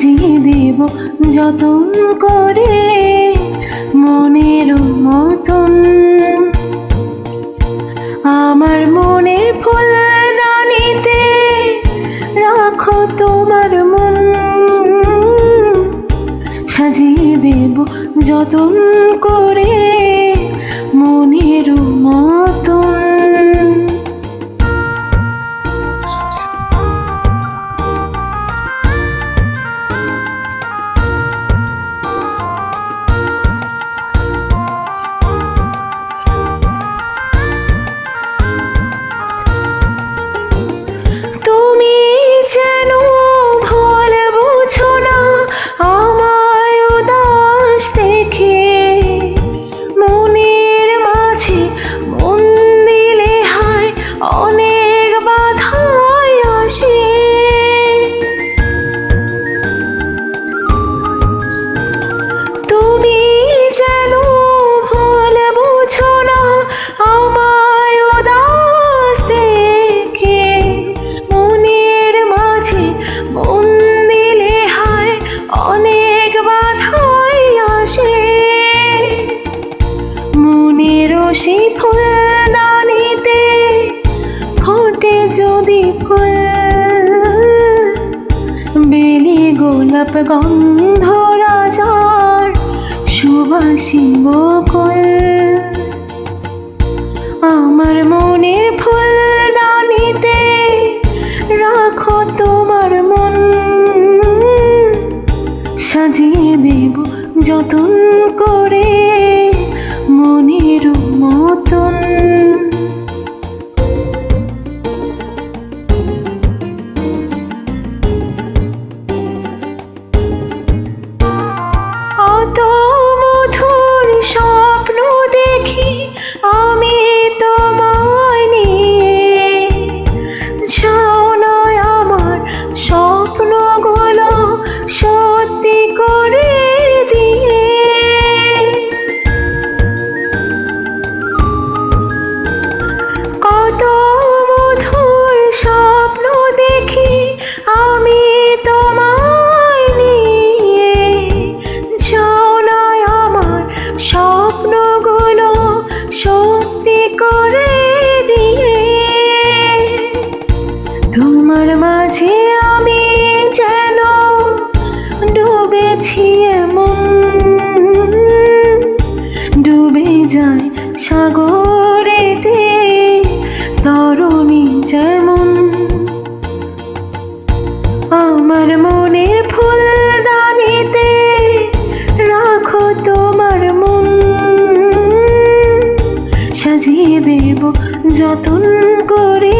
সাজিয়ে দেব যতন করে মনের মতন। আমার মনের ফুলদানিতে রাখো তোমার মন। সাজিয়ে দেব যতন করে মনের মতন। যদি ফুল, বেলি গোলাপ গন্ধ রাজার সুবাসী বকুল। আমার মনের ফুলদানিতে রাখো তোমার মন। সাজিয়ে দেব যতন করে করে দিয়ে। তোমার মাঝে আমি যেন ডুবেছি এমন। ডুবে যায় সাগরেতে দেব যতন করে